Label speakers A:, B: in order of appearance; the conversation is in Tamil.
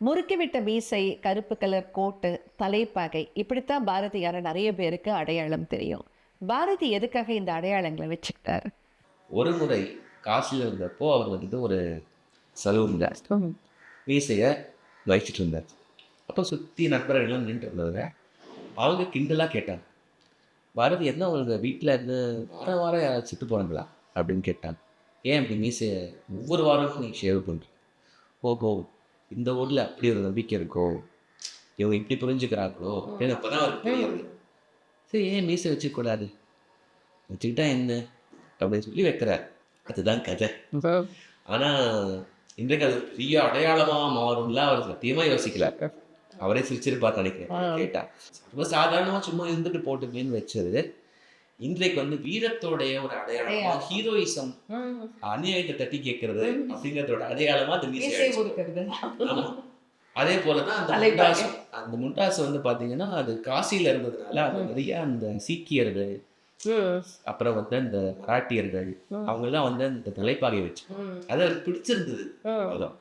A: முறுக்கிவிட்ட மீசை கருப்பு கலர் கோட்டு தலைப்பாகை இப்படித்தான் பாரதியார நிறைய பேருக்கு அடையாளம் தெரியும். பாரதி எதுக்காக இந்த அடையாளங்களை வச்சுக்கிட்டார்?
B: ஒரு முறை காசியில் இருந்தப்போ அவர் வந்துட்டு ஒரு சலூனில் மீசையை வச்சிட்டு இருந்தார். அப்போ சுற்றி நண்பர்கள்லாம் நின்றுட்டு இருந்தவங்க அவங்க கிண்டலாக கேட்டாங்க. பாரதி என்ன உங்க வீட்டில் இருந்து வாரம் வாரம் யாராவது செத்து போனாங்களா? அப்படின்னு கேட்டாங்க. ஏன் இப்படி மீசையை ஒவ்வொரு வாரமும் நீ ஷேவ் பண்ணுற ஓஹோ இந்த ஊரில் அப்படி ஒரு நம்பிக்கை இருக்கோ? இவங்க இப்படி புரிஞ்சுக்கிறாங்களோ எனக்கு இப்போ தான் அவருக்கு தெரியுது சரி ஏன் மீசை வச்சுக்கூடாது வச்சுக்கிட்டா என்ன? அப்படின்னு சொல்லி வைக்கிறார். அதுதான் கதை. ஆனால் இன்றைக்கு அது பெரிய அடையாளமாக மாறும்ல அவர் சத்தியமாக யோசிக்கல. அவரே சிரிச்சிருப்பார் நினைக்கிறேன். கேட்டா ரொம்ப சாதாரணமாக சும்மா இருந்துட்டு போட்டுமேன்னு வச்சது இன்றைக்கு வந்து வீரத்தோடைய ஒரு அடையாளமா ஹீரோயிசம் அநியாயத்தை தட்டி கேட்கறது அப்படிங்கிறதோட அடையாளமா ஆமா. அதே போலதான் அந்த முண்டாஸ் அந்த முண்டாஸ் வந்து பாத்தீங்கன்னா அது காசியில இருந்ததுனால அது நிறைய அந்த சீக்கியர்கள் அப்புறம் வந்து அந்த மராட்டியர்கள் அவங்க எல்லாம் வந்து அந்த தலைப்பாகை வச்சு. அது பிடிச்சிருந்தது. அவ்வளவுதான்.